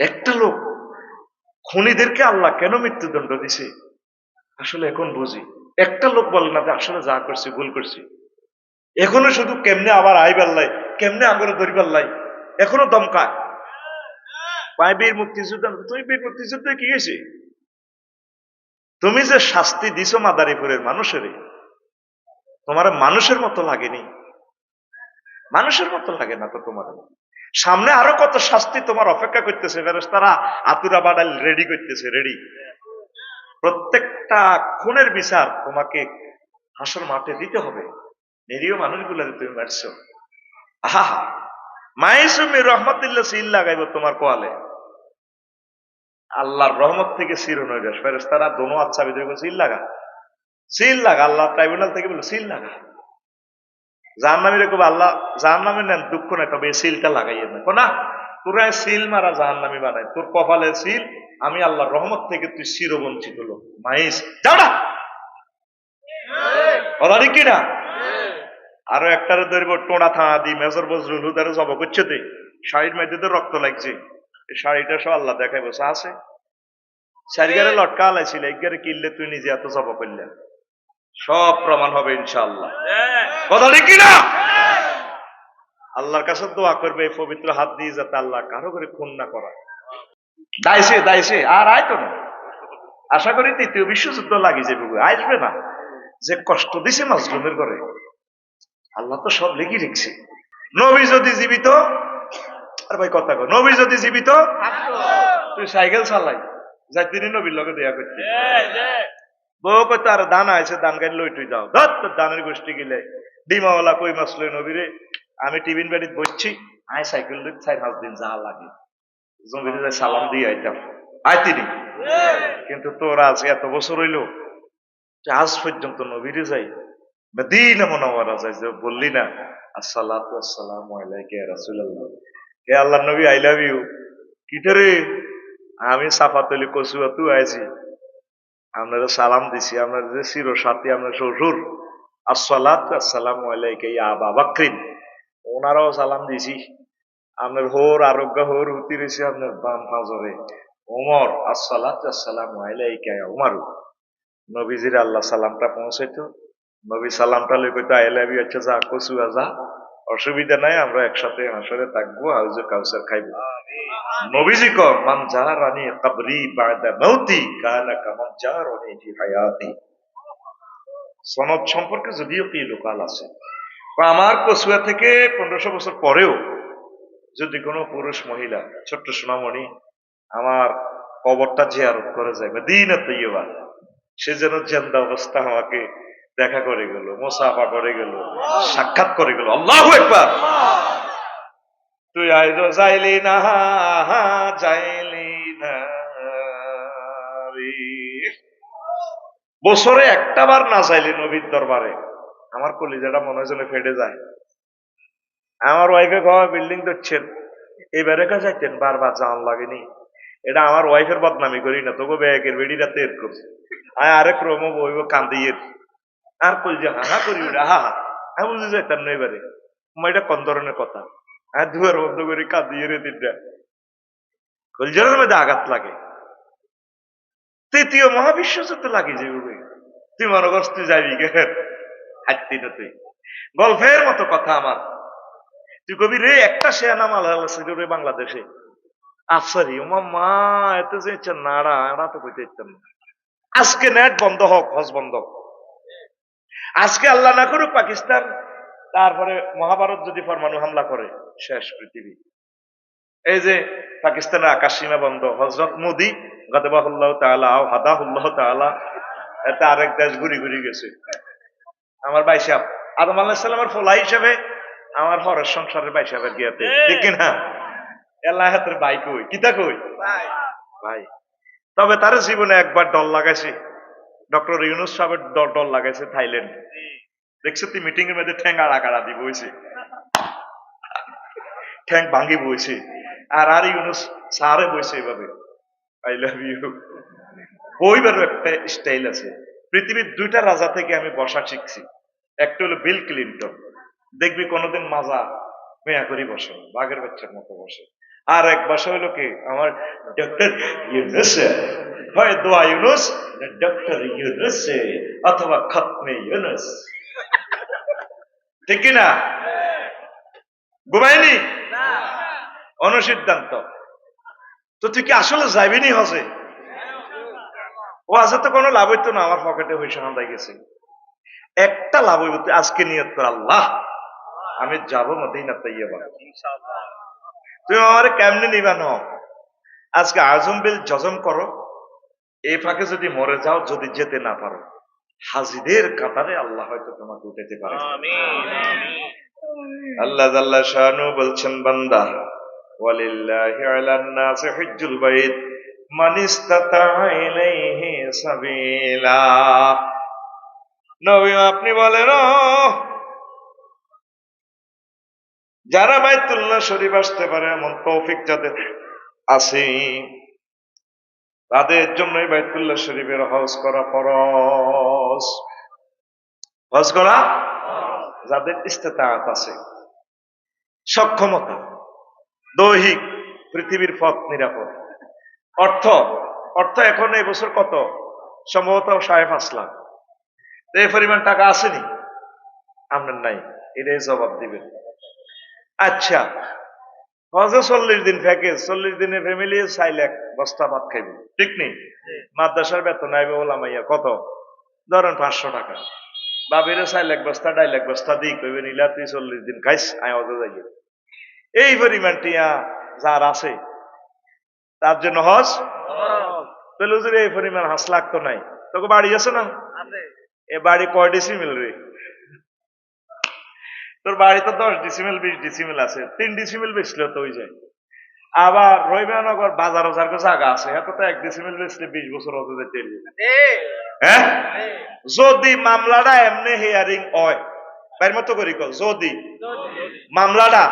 একটা লোক খুনিদেরকে আল্লাহ কেন মৃত্যুদণ্ড দিছে? আসলে এখন বুঝি। একটা লোক বলে না যে আসলে যা করছি, ভুল করছি। এখনও শুধু কেমনে আবার আই পাল্লাই কেমনে আঙুলে ধরি পাল্লাই এখনও দমকায়। বীর মুক্তিযুদ্ধ, তুমি বীর মুক্তিযুদ্ধে কি গেছি তুমি যে শাস্তি দিছো মাদারীপুরের মানুষের তোমার মানুষের মতো লাগেনি। মানুষের মতো লাগে না তো তোমার। সামনে আরও কত শাস্তি তোমার অপেক্ষা করতেছে তারা আতুরা বাডাল রেডি করতেছে, রেডি। প্রত্যেকটা খুনের বিচার তোমাকে হাসর মাঠে দিতে হবে। নিরীহ মানুষগুলো তুমি মারছ। আহা! মাইসুমি রহমতুল্লাহ সিল লাগাইব তোমার কোয়ালে। আল্লাহর রহমত থেকে সির হয়ে যাস। ফেরেস তারা দোনো আচ্ছা বিদ্রোহ সিল লাগা সিল লাগা। আল্লাহ ট্রাইব্যুনাল থেকে বলে, সিল লাগা। যার নামে রেখো আল্লাহ যার নামে নেন, দুঃখ নেই, তবে এই সিলটা লাগাইয়ে না না, তোরা সিল মারা জাহান নামি বানাই, তোর কপালে সিল, আমি আল্লাহর রহমত থেকে তুই চিরবঞ্চিত লোক, মাইস, যাও না! ঠিক কিনা আরও একটারে ধরবো, টোনা থানা দি, মেজর বজরুল হুদারে জব করছে দে শাড়ির তো রক্ত লাগছে। শাড়িটা সব আল্লাহ দেখাই বসে আছে। চারিগারে লটকা আলাইছিল, একগারে কিনলে তুই নিজে এত জব করলে সব প্রমাণ হবে ইনশাআল্লাহ। কথা ঠিক কিনা? আল্লাহর কাছে দোয়া করবে এই পবিত্র হাত দিয়ে যাতে আল্লাহ কারও করে খুন না করা দাইছে দাইছে আর আইতো না। আশা করি তৃতীয় বিশ্বযুদ্ধ লাগি যাবে আসবে না। যে কষ্ট দিছে মাজলুমের ঘরে আল্লাহ তো সব লিখি লিখছে নবী যদি জীবিত আর ভাই কথা কো নবী যদি জীবিত তুই সাইকেল চালাই যাই তিনি নবীর লগে দেয়া করতে। বউ কই তার দান আছে দান গাড়ি লই তুই যাও। ধর তোর দানের গোষ্ঠী গিলে। ডিমাওয়ালা কই মাছ লই নবীরে? আমি টিফিন বাড়িতে বসছি আয় সাইকেল লই চার পাঁচ দিন যা লাগে। জমিতে যাই সালাম দিয়ে আইতাম। আয় তিনি কিন্তু তোর আজ এত বছর হইল আজ পর্যন্ত নবীরে যাই, মদিনা মনোয়ারা যাই, যে বললি না, আসসালাতু আসসালামু আলাইকা রাসূলুল্লাহ। হে আল্লাহর নবী আই লাভ ইউ কিটারে আমি সাফাতলি কসুয়া তুই আইছি। আপনারা সালাম দিছি, আপনার যে চির সাথী, আপনার শ্বশুর। আসসালাত আসসালামু আলাইকা ইয়া আবা ওনারাও সালাম দিছি। আপনার হোর আরোগ্য, হোর হুতি রয়েছে আপনার বাম ফাজরে ওমর, আসসালাত আসসালামু আলাইকা উমারু। নবীজির আল্লাহ সালামটা পৌঁছাইতো। নবী সালামটা লই কইতো আই লাভ আচ্ছা যা কসুয়া যা। অসুবিধা নাই, আমরা একসাথে হাসরে থাকব, হাউজে কাউসার খাইবো। নবীজি কর মান জারানি কবরি বাদা কামান জারানি ফি হায়াতি। সনদ সম্পর্কে যদিও কি লোকাল আছে। আমার থেকে পনেরোশো বছর পরেও যদি কোনো পুরুষ মহিলা, ছোট্ট সোনামণি আমার কবরটা জিয়ারত করে যায় বা দিন তৈবা সে যেন জেন্দা অবস্থা আমাকে দেখা করে গেল, মোসাফা করে গেল, সাক্ষাৎ করে গেল। আল্লাহ একবার তুই আইজ যাইলি না যাইলি না। বছরে একটা বার না চাইলি নবীর দরবারে, আমার কলিজাটা মনে হয় ফেটে যায়। আমার ওয়াইফে খাওয়া বিল্ডিং ধরছেন, এবারে কা যাইতেন? বারবার জান লাগেনি। এটা আমার ওয়াইফের বদনামি করি না, তোকে ব্যাগের বেড়িটা তের করছে। আয়, আরেক রম বইব কান্দিয়ে আর কলজা হা হা করি হা হা আমি বুঝতে যাইতাম না এবারে। আমার এটা কোন ধরনের কথা? আর বন্ধ করে কাঁদিয়ে রে তিনটা। কলজারের মধ্যে আঘাত লাগে। তৃতীয় মহাবিশ্ব লাগে যে তুই হাঁটতি না তুই। গল্পের মতো কথা আমার। তুই কবি রে, একটা শেয়ানা মাল হচ্ছে রে বাংলাদেশে। আফসারি ওমা মা, এত যে ইচ্ছা নাড়া আড়া তো কইতে ইচ্ছাম না। আজকে নেট বন্ধ হোক, হজ বন্ধ। আজকে আল্লাহ না করুক, পাকিস্তান তারপরে মহাভারত যদি পরমাণু হামলা করে শেষ পৃথিবী। এই যে পাকিস্তানের আকাশ সীমা বন্ধ হজরত মোদি গতবাহুল্লাহ তাআলা আও হাদাহুল্লাহ তাআলা এতে আরেক দেশ ঘুরি ঘুরি গেছে। আমার বাইসাব আদম আল্লাহ সাল্লামের ফলা হিসেবে আমার হরের সংসারের বাইসাবের গিয়াতে। ঠিক না এল্লাহ হাতের ভাই কই? কিতা কই? ভাই। তবে তার জীবনে একবার দল লাগাইছে। ডক্টর ইউনুস সাহেবের দল লাগাইছে থাইল্যান্ড। দেখছ তুই মিটিং এর মধ্যে ঠ্যাং আড়া কাড়া দি বইছে। ঠ্যাং ভাঙ্গি বইছে। আর আর ইউনুস সারে বইছে এভাবে। আই লাভ ইউ ওইবারও একটা স্টাইল আছে। পৃথিবীর দুইটা রাজা থেকে আমি বসা শিখছি। একটা হলো বিল ক্লিন্টন। দেখবি কোনোদিন মাজা মেয়া করি বসে, বাঘের বাচ্চার মতো বসে। আর এক বাসা হইল কি? আমার ডক্টর ইউনুস। হয় দোয়া ইউনুস ডক্টর ইউনুস, অথবা খতমে ইউনুস। ঠিক কিনা? ঘুমায়নি অনুসিদ্ধান্ত। তো তুই কি আসলে যাইবিনি হসে ও আছে তো কোনো লাভ হইতো না আমার পকেটে হয়েছে হান্দাই গেছে। একটা লাভ হইব তুই আজকে নিয়ত কর আল্লাহ। আমি যাব মদিনা তৈবা তুমি আমার কেমনে নিবান আজকে আজম বিল জজম করো। এই ফাঁকে যদি মরে যাও যদি যেতে না পারো। হাজিদের কাতারে আল্লাহ হয়তো তোমাকে উঠাতে পারে। আল্লাহ জাল্লা শাহানু বলছেন বান্দা ওয়ালিল্লাহি আলান নাস হিজ্জুল বাইত মান ইসতাতা ইলাইহি সাবিলা। নবী আপনি বলেন যারা বাইতুল্লাহ শরীফ আসতে পারে এমন তৌফিক যাদের আছে তাদের জন্যই বাইতুল্লাহ শরীফের হজ করা ফরজ। হজ করা যাদের ইস্তেতাআত আছে। সক্ষমতা দৈহিক পৃথিবীর পথ নিরাপদ। অর্থ অর্থ এখন এই বছর কত? সম্ভবত সাড়ে পাঁচ লাখ। এই পরিমাণ টাকা আসেনি? আপনার নাই। এটাই জবাব দিবেন। আচ্ছা হজে চল্লিশ দিন প্যাকেজ চল্লিশ দিনের ফ্যামিলি চাই লাখ বস্তা ভাত খাইব। ঠিক নেই? মাদ্রাসার বেতন আইবে ওলামাইয়া। কত? ধরেন পাঁচশো টাকা। বাবিরে চাই লাখ বস্তা ডাই লাখ বস্তা দিই কইবে নিলা তুই চল্লিশ দিন খাইস আয় হজে যাই এই পরিমাণ টিয়া যার আছে তার জন্য হজ। তাহলে হুজুর এই পরিমাণ হাস লাগতো নাই। তোকে বাড়ি আছে না? এ বাড়ি কয় ডিসিমিল রে? তোর বাড়ি তো দশ ডিসিমেল বিশ ডিসিমেল আছে। তিন ডিসিমেল বেচলে তো ওই যায়। আবার রবিনগর বাজার বাজার জায়গা আছে এত তো এক ডিসিমেল বেচলে বিশ বছর হতে যেতে হ্যাঁ? যদি মামলাটা এমনি হিয়ারিং হয় বাইর মতো করি কল যদি মামলাটা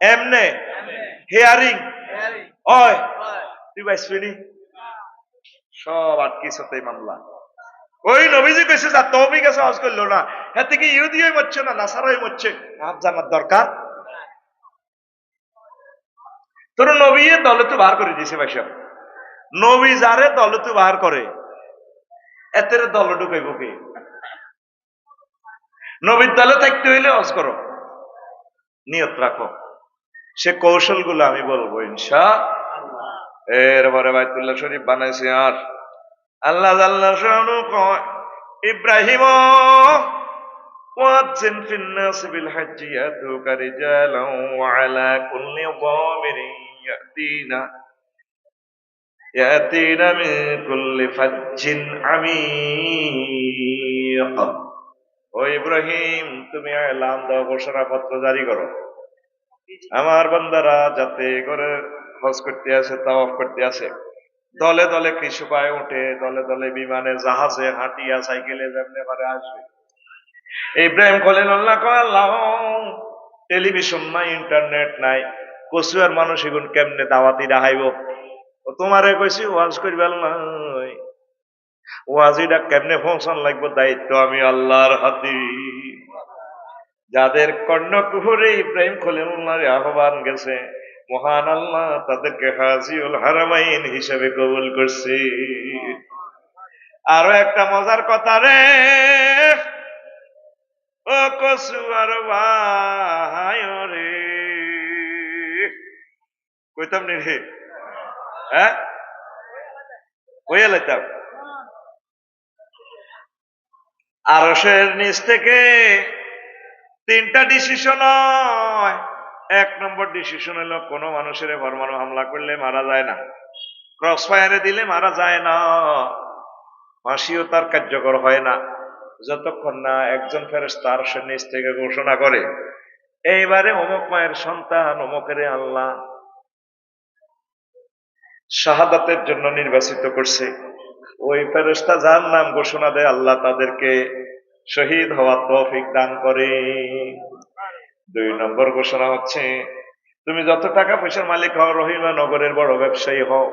এমনে হিয়ারিং হয় তুই বাইসবি সব আটকিস মামলা। ওই নবীজি কইছে যা তৌফিক আছে হজ করল না। হ্যাঁ থেকে ইহুদিও মরছে না নাসারাই মরছে? হাত জামার দরকার। তোর নবী দলে তো বাহার করে দিয়েছে ভাই সাহেব। নবী যারে দলে তো বাহার করে এতে দল ঢুকাইব কে? নবীর দলে থাকতে হইলে অস করো, নিয়ত রাখো। সে কৌশলগুলো আমি বলব ইনশা। এরপরে বাইতুল্লাহ শরীফ বানাইছে আর। আল্লাহ আল্লাহ শাহরু ইব্রাহিম ওয়াজিন ফিন্নাস বিল হাজ্জিয়াতু কারিজালাও আলা কুল্লি যামিরিন يأتينا يأتين من كل فج عميق ও ইব্রাহিম তুমি এলাম দাও ঘোষণাপত্র জারি করো আমার বান্দারা যাতে করে হজ করতে আসে তাওয়াফ করতে আসে দলে দলে কৃষি পায়ে উঠে দলে দলে বিমানে জাহাজে হাঁটিয়া সাইকেলে যেমনি পারে আসবে ইব্রাহিম খলিল্লাহ কয় আল্লাহ টেলিভিশন নাই ইন্টারনেট নাই কচুয়ার মানুষ এগুন কেমনে দাওয়াতি রাহাইব? ও তোমারে কইছি, ওয়াজ করিবার নাই ওয়াজিটা কেমনে পৌঁছান লাগবে দায়িত্ব আমি আল্লাহর হাতি। যাদের কর্ণকুহরে ইব্রাহিম খলিলুল্লাহর আহ্বান গেছে, মহান আল্লাহ তাদেরকে হাজিউল হারামাইন হিসেবে কবুল করছে। আরও একটা মজার কথা রে। ও কসুয়ার ভাই রে। কইতাম নি রে? হ্যাঁ? কইয়া লাইতাম আরসের নিচ থেকে তিনটা ডিসিশন এক নম্বর ডিসিশন হলো, কোনো মানুষের পরমাণু হামলা করলে মারা যায় না। ক্রস ফায়ারে দিলে মারা যায় না। ফাঁসিও তার কার্যকর হয় না। যতক্ষণ না একজন ফেরেস্তা আরসের নিচ থেকে ঘোষণা করে, এইবারে অমুক মায়ের সন্তান, অমুকের আল্লাহ। শাহাদাতের জন্য নির্বাচিত করছে। ওই ফেরেস্তা যার নাম ঘোষণা দেয়, আল্লাহ তাদেরকে শহীদ হওয়ার তৌফিক দান করে। দুই নম্বর ঘোষণা হচ্ছে, তুমি যত টাকা পয়সার মালিক হও, রহিমা নগরের বড় ব্যবসায়ী হও।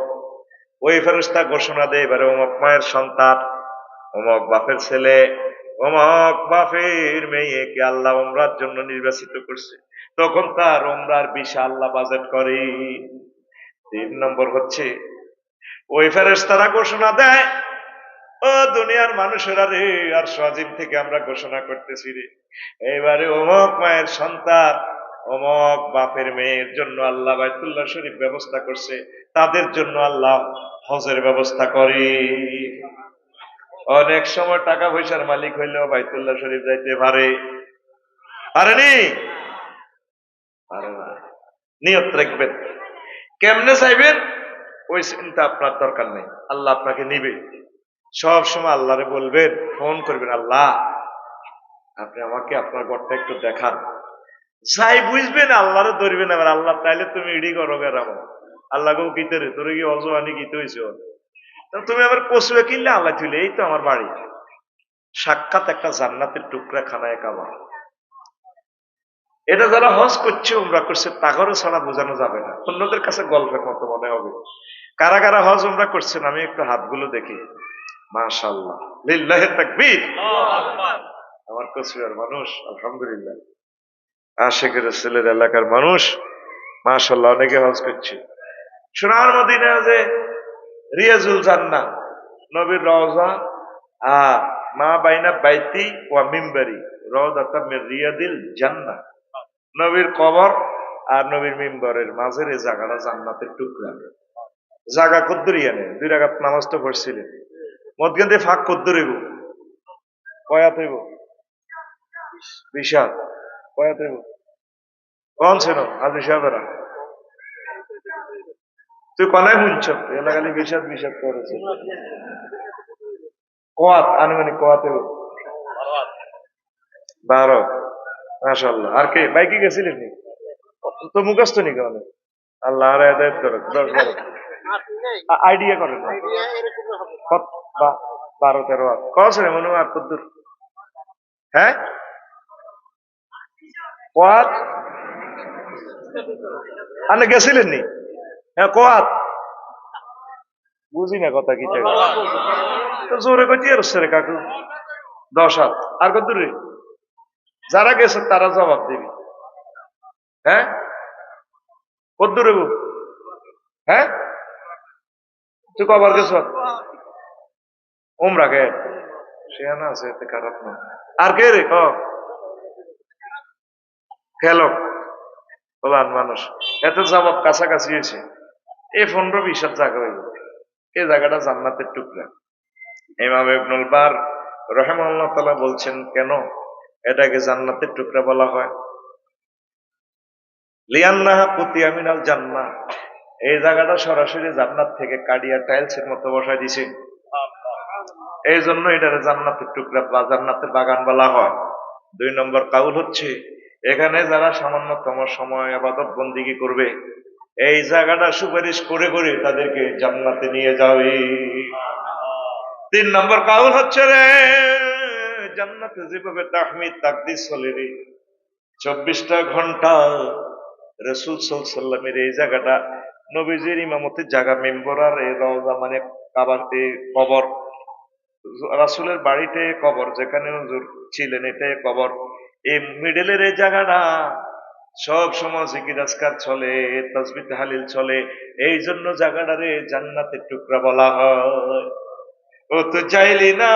ওই ফেরেস্তা ঘোষণা দেয়, এবারে অমক মায়ের সন্তান অমক বাপের ছেলে অমক বাপের মেয়েকে আল্লাহ ওমরার জন্য নির্বাচিত করছে। তখন তার ওমরার বিশাল আল্লাহ বাজেট করে। তিন নম্বর হচ্ছে, ওই ফেরেশতারা ঘোষণা দেয়, ও দুনিয়ার মানুষেরা রে, আর স্বাধীন থেকে আমরা ঘোষণা করতেছি রে। এবারে অমক মায়ের সন্তান, অমক বাপের মেয়ের জন্য আল্লাহ বাইতুল্লাহ শরীফ ব্যবস্থা করছে, তাদের জন্য আল্লাহ হজের ব্যবস্থা করে। অনেক সময় টাকা পয়সার মালিক হইলেও বাইতুল্লাহ শরীফ যাইতে পারে। পারেনি পারে নিয়ত রাখবেন। কেমনে চাইবেন? ওই চিন্তা আপনার দরকার নেই। আল্লাহ আপনাকে নিবে। সব সময় আল্লাহরে বলবেন, ফোন করবেন, আল্লাহ, আপনি আমাকে আপনার ঘরটা একটু দেখান। যাই বুঝবেন, আল্লাহরে ধরবেন আবার। আল্লাহ তাইলে তুমি ইডি করো বেড়াবো আল্লাহকেও গীতে রে, তোর কি অজবানি গীতে হয়েছে তুমি আবার কচুয়ে কিনলে আল্লাহ তুলে এই তো আমার বাড়ি। সাক্ষাৎ একটা জান্নাতের টুকরা খানায় কাবা। এটা যারা হজ করছে, উমরা করছে, তাগরও ছাড়া বোঝানো যাবে না। অন্যদের কাছে গল্পের মতো মনে হবে। কারা কারা হজ, উমরা করছেন, আমি একটু হাতগুলো দেখি। মাশাল্লাহ আমার কচুয়ার মানুষ, আলহামদুলিল্লাহ। ছেলের এলাকার মানুষ মাশাল্লাহ অনেকে হজ করছে। সোনার মদিনা যে রিয়াজুল জান্না নবীর রওজা আর মা বাইনা বাইতি ওয়া মিম্বারি রওদাতা মির রিয়াদিল জান্নাহ। নবীর কবর আর নবীর মিম্বরের মাঝের এই জায়গাটা জান্নাতের টুকরা। জায়গা কদ্দুরি আনে দুই রাগাত নামাজ তো পড়ছিলেন। মদগান দিয়ে ফাঁক কদ্দুর হইব। কয়াত হইব? বিশাল। কয়াত হইব? কন ছিল? আজ সাহেবেরা? তুই কনায় শুনছ এলাকালি বিষাদ বিষাদ করেছে। কোয়াত, আনুমানিক কোয়াত বারো। মাশাল্লাহ আর কে? বাইকে গেছিলেন নি তো মুখস্থ নি কেন আল্লাহ আর হেদায়ত করো আইডিয়া করেন। বারো তেরো আর। কছে রে মনে হয় আর কদ্দুর হ্যাঁ? কোয়াত? আপনি গেছিলেন নি? হ্যাঁ কোয়াত? বুঝি না কথা কি জোরে কই দিয়ে রে কাকু। দশ হাত আর কত দূরে? যারা গেছে তারা জবাব দিবি। হ্যাঁ? কত দূরে গো? হ্যাঁ? তুই কবার গেছ? ওমরা গে সে না আছে, এতে খারাপ না। আর কে রে? মানুষ। এত জবাব কাছাকাছি হয়েছে। এই পনেরো বিশ জায়গা হইল। এই জায়গাটা জান্নাতের টুকরা। ইমাম বার রহমাল্লাহ তালা বলছেন, কেন? এটাকে জান্নাতের টুকরা বলা হয়। লিয়ান্নাহা কুতিয়া মিনাল জান্না এই জায়গাটা সরাসরি জান্নাত থেকে কাডিয়া টাইলস এর মতো বসাই দিছে। এই জন্য এটারে জান্নাতের টুকরা বা জান্নাতের বাগান বলা হয়। দুই নম্বর কাউল হচ্ছে, এখানে যারা সামান্যতম সময় আবাদত বন্দিগি করবে, এই জায়গাটা সুপারিশ করে করে তাদেরকে জান্নাতে নিয়ে যাবে। তিন নম্বর কাউল হচ্ছে রে জান্নাতে যেভাবে তাহমিদ তাকদিস চলে রে চব্বিশটা ঘণ্টা রসুল সাল্লামের এই জায়গাটা নবীজির ইমামতির জায়গা, মেম্বর আর এই রওজা মানে কাবার কবর। রাসুলের বাড়িতে কবর, যেখানে হুজুর ছিলেন, এটাই কবর। এই মিডলের এই জায়গাটা সব সময় জিকির, আজকার চলে তসবি তাহালিল চলে, এই জন্য জায়গাটারে জান্নাতের টুকরা বলা হয়। ও তো যাইলি না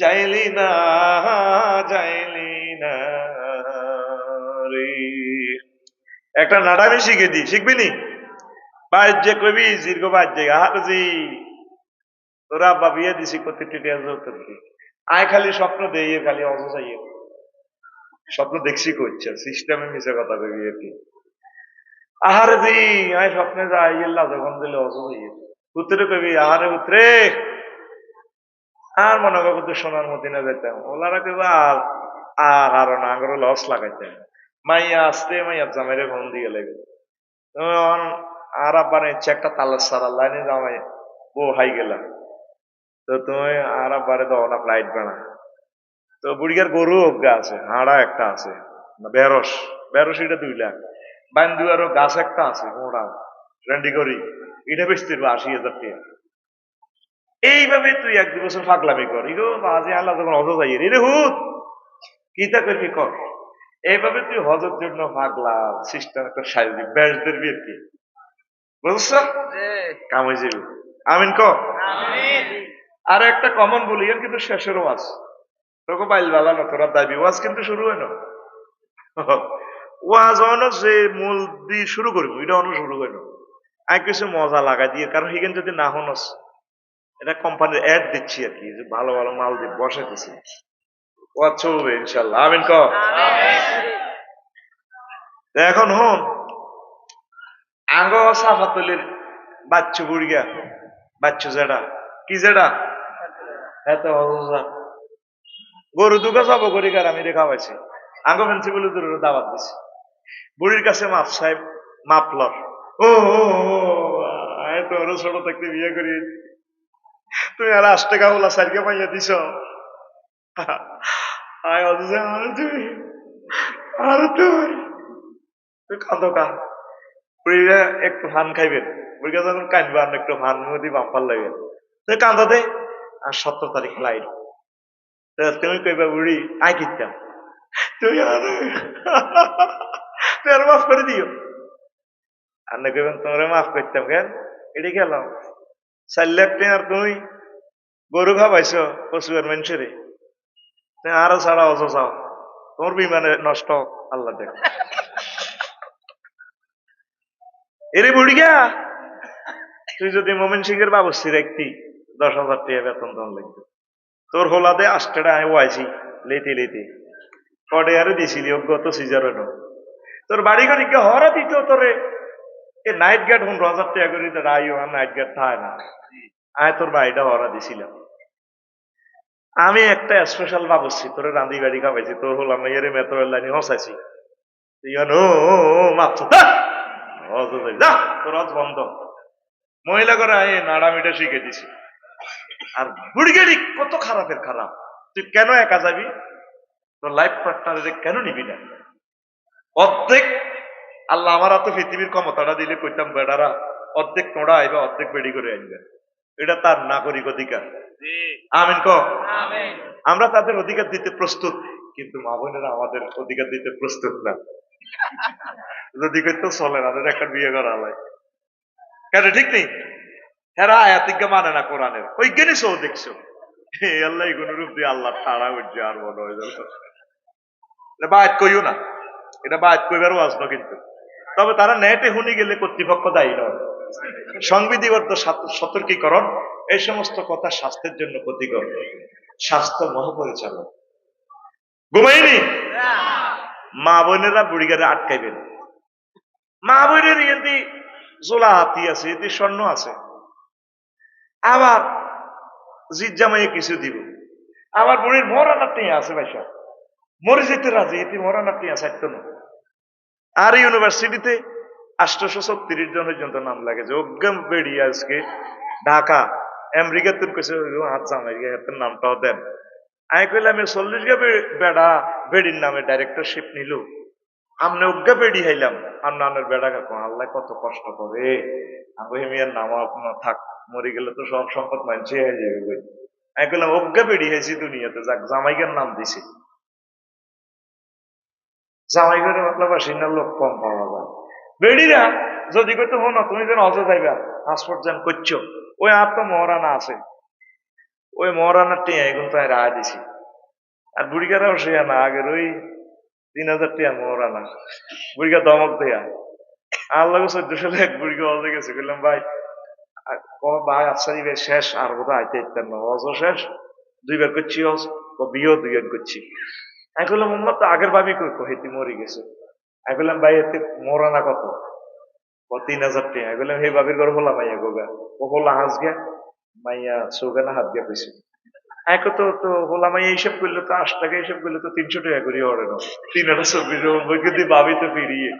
যাইলি না যাইলি না রে। একটা নাডামি শিখে দি শিখবি নি? বাজ্যে কবি, দীর্ঘ বাজ্যে হারজি তোরা আব্বা বিয়ে দিছি করতে আয় খালি স্বপ্ন দেইয়ে খালি অজ যাইয়ে স্বপ্ন দেখছি করছে সিস্টেমে মিশে কথা কবি আর কি? আহারে জি আয় স্বপ্নে যাই ইল্লা যখন দিলে অজ যাইয়ে উত্তরে কবি, আহারে উত্তরে আর মনে করব তো সোনার মদিনা যেতাম ওলারা কেউ আর আর আর না, আঙ্গুর লস লাগাইতেন মাইয়া আসতে মাইয়া জামাইরে ফোন দিয়ে লেগে তখন আর আব্বার ইচ্ছে একটা তালার সারা লাইনে জামাই ও হাই গেলাম। তো তুমি আর আব্বারে দাও না ফ্লাইট বানা। তো বুড়িয়ার গরু অজ্ঞা আছে, হাড়া একটা আছে বেরস বেরস এটা দুই লাখ বান্দুয়ারও গাছ একটা আছে মোড়া রেন্ডি করি। এটা পারব আশি হাজার টাকা। এইভাবে তুই এক দু বছর ফাগলামি কর। ইগো বাজে আল্লাহ তখন অত যাই রে হুত কিতা করবি কর? এইভাবে তুই হজের জন্য পাগলা সিস্টেম একটা শারীরিক ব্যাসদের বিয়ে কি? বুঝছ? কামে যাবি। আমিন ক আর একটা কমন বলি কিন্তু শেষের ওয়াজ। তোকে বাইল বালা না তোরা দাবি ওয়াজ কিন্তু শুরু হয় না। ওয়াজ অন যে মূল দিয়ে শুরু করব এটা অন শুরু হয় না। আমি কিছু মজা লাগাই দিয়ে কারণ সেখানে যদি না হনস এটা কোম্পানির অ্যাড দিচ্ছি আর কি যে ভালো ভালো মাল দিয়ে বসাইতেছি। ওয়াজ চলবে ইনশাল্লাহ আমিন ক? এখন হন আঙ্গ সাফাতলির বাচ্চু বুড়িয়া বাচ্চু জেডা। কি জেডা? এত গরু দুগা যাব করি কার আমি রেখা পাইছি আঙ্গ ফেন্সি বলে দূর দাওয়াত দিছি। বুড়ির কাছে মাপ সাহেব মাপলর ও ও, ও, ছোট থাকতে বিয়ে করি। তুমি আর আশ টাকা বলা সারিকে পাইয়া দিছ। আর একটু ফান খাইবেন। বুড়িরা যখন কাঁদবে, আর একটু ফান মধ্যে বাম্পার তুই কাঁদো দে, আর সতেরো তারিখ লাইন তা তুমি কইবা, বুড়ি আই কিতাম তুমি আর তুই আর মাফ করে দিও। আর না কইবেন, তোমরা মাফ করতাম, কেন? এটি গেলাম। চার লাখ টাকার তুমি গরু খাবাইছো পশুর মানুষেরে আরও ছাড়া অজ চাও তোমার বিমানে নষ্ট আল্লাহ দেখ এরে বুড়িয়া তুই যদি মোমেন সিংহের বাবস্থি দেখতি দশ হাজার টাকা বেতন তখন লাগবে তোর হোলাদে আষ্টটা আমি ওয়াইছি লেতে লেতে কডে আরে দিছিলি অজ্ঞত সিজার তোর বাড়ি ঘরে হরা দিত তোরে এ নাইট গার্ড হন হাজার টাকা করে তো রাইও আর নাইট গার্ড থায় না। আয় তোর বাড়িটা হরা দিছিলাম। আমি একটা স্পেশাল বাবস্থি তোরে রাঁধি বাড়ি খাওয়াইছি, তোর হলাম এরে মেতরের লাইনে হসাইছি বন্ধ। মহিলা করে এই নাড়ামিটা শিখে দিছি। আর বুড়িগেড়ি কত খারাপের খারাপ। তুই কেন একা যাবি? তোর লাইফ পার্টনার কেন নিবি না? অর্ধেক আল্লাহ আমার এত পৃথিবীর ক্ষমতাটা দিলে কইতাম বেড়ারা অর্ধেক তোড়া আইবা অর্ধেক বেড়ি করে আনবে এটা তার নাগরিক অধিকার। আমিন ক আমরা তাদের অধিকার দিতে প্রস্তুত কিন্তু মা বোনেরা আমাদের অধিকার দিতে প্রস্তুত না। যদি তো চলে না তাদের একটা বিয়ে করা হয় কেন ঠিক নেই? হেরা আয়াতিজ্ঞা মানে না কোরআনের। ওই জ্ঞানী সৌ দেখছ আল্লাহ কোন রূপ দিয়ে আল্লাহ তারা উঠছে আর মনে হয়ে যাবে এটা বায়াত কইও না। এটা বায়াত কইবারও আসনো কিন্তু। তবে তারা নেটে হুনি গেলে কর্তৃপক্ষ দায়ী নয়। সংবিধিবদ্ধ সতর্কীকরণ, এই সমস্ত কথা স্বাস্থ্যের জন্য ক্ষতিকর। স্বাস্থ্য মহাপরিচালক। ঘুমাইনি মা বোনেরা বুড়িগারে আটকাইবেন। মা বোনের এতে জোলা হাতি আছে এতে স্বর্ণ আছে। আবার জিত জামাইয়ে কিছু দিব। আবার বুড়ির মরানার টিয়া আছে, ভাইসা। মরে যেতে রাজি এতে মরানার টিয়া চাইতো না আর ইউনিভার্সিটিতে আটশোশো ছত্রিশ জন পর্যন্ত নাম লাগে। যে অজ্ঞান বেরিয়ে আজকে ঢাকা, আমেরিকা তুন কেছে হাত জামাই হাতের নামটাও দেন। আমি কইলাম চল্লিশ গা বেড়া, বেড়ির নামে ডাইরেক্টরশিপ নিল। আমনে অজ্ঞা বেড়ি হাইলাম। নানের বেড়া কাকু আল্লাহ কত কষ্ট করে। আমি নাম আপনার থাক, মরে গেলে তো সব সম্পদ মানছে হয়ে যাবে আমি কইলাম অজ্ঞা বেড়ি হয়েছি দুনিয়াতে, যাক, জামাইকার নাম দিছি। জামাই করে মতলব বাসিন্দার লোক কম পাওয়া যায়। বেড়িরা যদি কইতো, হো না, তুমি যেন অজে যাইবা পাসপোর্ট যেন করছ ওই আর তো মহারানা আছে। ওই মহারানার টিয়া এখন তো রায় দিছি। আর বুড়িকারাও সে না, আগের ওই তিন হাজার টিয়া মহারানা। বুড়িকা দমক দেয়া। আল্লাহ চোদ্দ সালে এক বুড়িকে অজে গেছে। বললাম ভাই ভাই আচ্ছা দিবে শেষ, আর বোধ আইতে ইত্যার না। অজ শেষ, দুইবার করছি অজ বিয়েও দুইবার করছি তো আগের মরে গেছে। ভাই, এতে কত? তিন হাজার টাকা। বাবির ঘর মাইয়া গোগা ও হাঁস মাইয়া চৌগানা হাত এক তো তো মাইয়া হিসাব করলে তো আট টাকা হিসাব করলে তো তিনশো টাকা করি না। তিন হাজার চব্বিশ ভাবি তো ফিরিয়ে।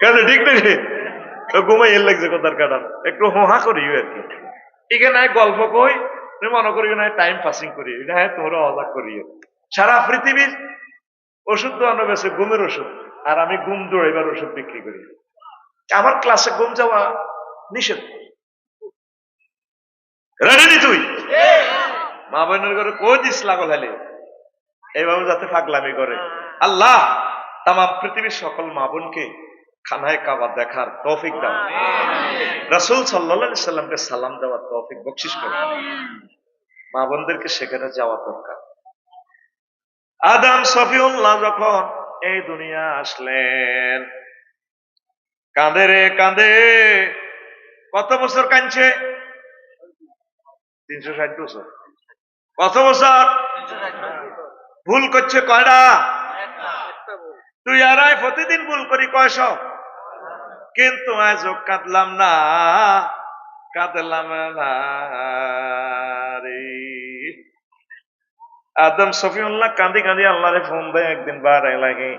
কেন, ঠিক তো ঘুমাই এর লাগছে কথার কাটার একটু হোহা করি আর কি। এখানে গল্প কই। তুমি মনে করি না টাইম পাসিং করি এটা হ্যাঁ তোমরা অবাক করি সারা পৃথিবীর ওষুধ আনো বেছে ঘুমের ওষুধ। আর আমি ঘুম দৌড়াইবার ওষুধ বিক্রি করি। আমার ক্লাসে ঘুম যাওয়া নিষেধ। রেডি তুই? মা বোনের ঘরে কই দিস লাগল হেলে এইভাবে যাতে পাগলামি করে। আল্লাহ তাম পৃথিবীর সকল মা বোনকে খানায় কাবা দেখার তৌফিক দাও। রাসূল সাল্লাল্লাহু আলাইহি সাল্লামকে সালাম দেওয়ার তৌফিক বকশিস করো। মা বোনদেরকে সেখানে যাওয়া দরকার। আদম সফিউল্লাহ যখন এই দুনিয়া আসলেন কাঁদে রে কাঁদে। কত বছর কাঁদছে? তিনশো ষাট বছর। কত বছর? ভুল করছে কয়টা? তুই আর আয়, প্রতিদিন ভুল করি, কয়শ? কিন্তু আজ কাঁদলাম না কাঁদলাম না রে। আদম সফিউল্লাহ কাঁদি কাঁদি আল্লাহরে ফোন দেয় একদিন বার লাগে।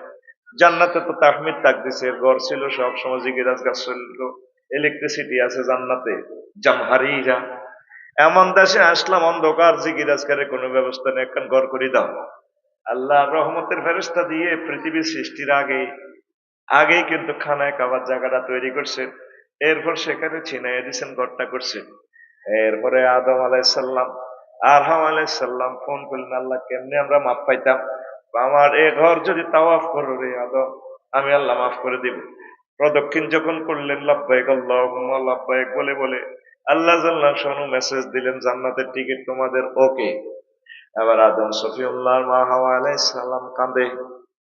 জান্নাতে তো তাহমিদ তাকদিসে ঘর ছিল, সব সময় জিগিরাজ গাছ ছিল ইলেকট্রিসিটি আছে জান্নাতে জামহারিরা এমন দেশে আসলাম অন্ধকার জিগিরাজকারের কোনো ব্যবস্থা নেই একখান ঘর করে দাও। আল্লাহ রহমতের ফেরস্তা দিয়ে পৃথিবীর সৃষ্টির আগে, আগেই কিন্তু খানায় খাবার জায়গাটা তৈরি করছেন এরপর সেখানে ছিনাই দিচ্ছেন ঘরটা করছেন এরপরে আদম আলাইসাল্লাম, আরহাম আলাইসাল্লাম ফোন করলেন, আল্লাহ, কেমনে আমরা মাপ পাইতাম? আমার এ ঘর যদি তাওয়াফ করো রে আদম, আমি আল্লাহ মাফ করে দিব। প্রদক্ষিণ যখন করলেন লাভবাইক আল্লাহ বলে বলে আল্লাহ জাল্লাহ শোনো মেসেজ দিলেন, জান্নাতের টিকিট তোমাদের ওকে আবার আদম সফিউল্লাহর মা হাওয়া আলাই সালাম কাঁদে।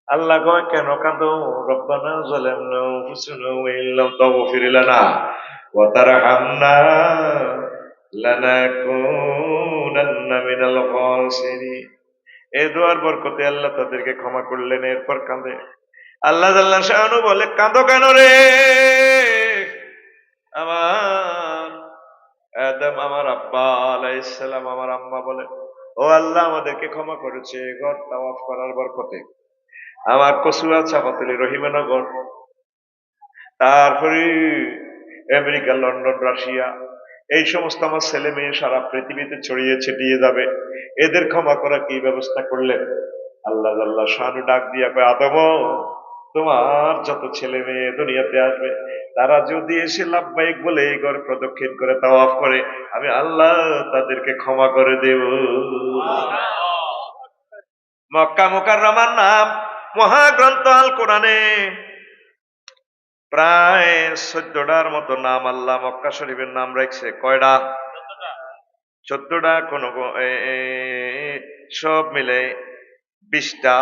আল্লাহ কয়, কেন কাঁদো? রব্বানা আনফুসানা ওয়া ইল্লাম তাগফির লানা ওয়া তারহামনা লানাকুনান্না মিনাল খাসিরিন। এই দোয়ার বরকতে আল্লাহ তাদেরকে ক্ষমা করলেন, এরপর কাঁদে। আল্লাহ জাল্লাহ শাহানু বলে, কাঁদো কেন রে? আমার আদম, আমার আব্বা আলাইসালাম আমার আম্মা বলে ও আল্লাহ আমাদেরকে ক্ষমা করেছে ঘর তাওয়াফ করার বরকতে। আমার কসুয়া চাপাতলি রহিমানগর, তারপরে আমেরিকা, লন্ডন, রাশিয়া, এই সমস্ত আমার ছেলে মেয়ে সারা পৃথিবীতে ছড়িয়ে ছিটিয়ে যাবে। এদের ক্ষমা করা কি ব্যবস্থা করলেন? আল্লাহ আল্লাহ শাহানু ডাক দিয়া আদম তোমার যত ছেলে মেয়ে দুনিয়াতে আসবে, তারা যদি এসে লাভবাহিক বলে এই ঘর প্রদক্ষিণ করে তাওয়াফ করে, আমি আল্লাহ তাদেরকে ক্ষমা করে দেব। মক্কা মুকাররমার নাম মহাগ্রন্থ আল কোরআনে প্রায় চোদ্দটার মতো নাম আল্লাহ মক্কা শরীফের নাম রাখছে। কয়টা? চোদ্দটা, কোন সব মিলে বিশটা,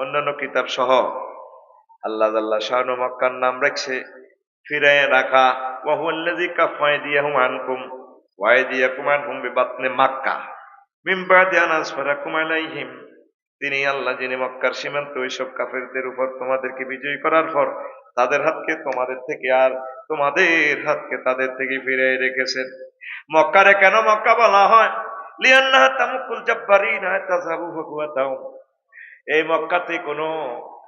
অন্যান্য কিতাব সহ। আল্লাহ আল্লাহ শাহানু মক্কার নাম রাখছে। ফিরে রাখা ওয়াহুল্লাজি কাফাই দিয়া হুম আনকুম ওয়াই দিয়া কুমান হুম বিবাতনে মাক্কা। মিম্বা দিয়ান আসফারা কুমাইলাইহিম তিনি আল্লাহ, যিনি মক্কার সীমান্ত, ওইসব কাফেরদের উপর তোমাদেরকে বিজয়ী করার পর তাদের হাতকে তোমাদের থেকে আর তোমাদের হাতকে তাদের থেকে ফিরে রেখেছেন। মক্কারে কেন মক্কা বলা হয়? লিয়ান্না তামুকুল জাব্বারিন তাজাবু হুকুয়াতাও এই মক্কাতে কোনো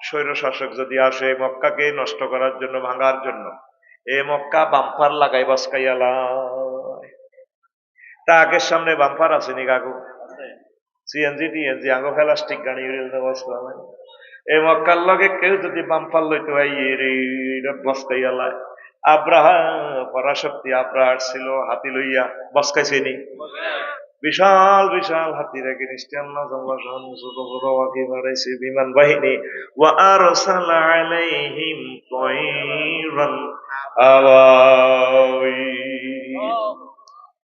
স্বৈর শাসক যদি আসে, মক্কাকে নষ্ট করার জন্য, ভাঙার জন্য, এ মক্কা বাম্পার লাগাই বসকাইয়ালায় তা আগের সামনে বাম্পার আছে নি কাকু সিএনজি টিএনজি আগে প্লাস্টিক গাড়ি বসকা এই মক্কার লগে কেউ যদি বাম্পার লইতে হয় বসকাইয়ালায় আব্রাহা, পরাশক্তি আব্রাহার ছিল হাতি লইয়া বসকাইছে নি বিশাল বিশাল হাতি রেখে নিশ্চয় আল্লাহ বাড়াইছে বিমান বাহিনী। ওয়া আরসালা আলাইহিম তায়রান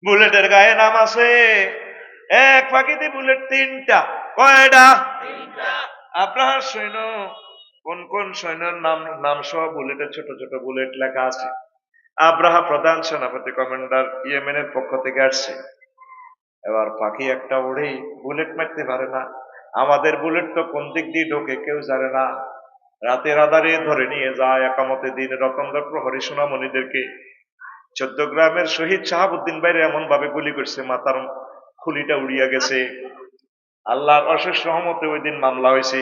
বুলেটের গায়ে নাম আছে এক পাখিতে বুলেট তিনটা। কয়টা? আব্রাহার সৈন্য কোন কোন সৈন্যের নাম নাম সহ বুলেটের ছোট ছোট বুলেট লেখা আছে? আব্রাহা প্রধান সেনাপতি কমান্ডার ইয়েমেনের পক্ষ থেকে আসছে। এবার পাখি একটা উড়েই বুলেট মারতে পারে না। আমাদের বুলেট তো কোন দিক দিয়ে ঢোকে কেউ জানে না। রাতের আধারে ধরে নিয়ে যায় একামতে দিন রতনগর প্রহরী সোনামণিদেরকে। চোদ্দ গ্রামের শহীদ শাহাবুদ্দিন বাইরে এমন ভাবে গুলি করছে মাথার খুলিটা উড়িয়া গেছে। আল্লাহর অশেষ রহমতে ওই দিন মামলা হয়েছে।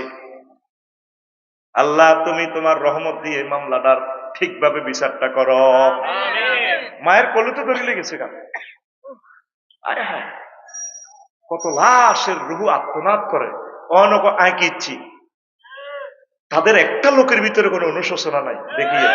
আল্লাহ তুমি তোমার রহমত দিয়ে এই মামলাটার ঠিকভাবে বিচারটা করো। মায়ের কলে তো ধরে লেগেছে আয় হায়। কত লাশের রুহু আত্মনাদ করে, অনক আঁকিচ্ছি। তাদের একটা লোকের ভিতরে কোনো অনুশোচনা নাই, দেখিয়ে।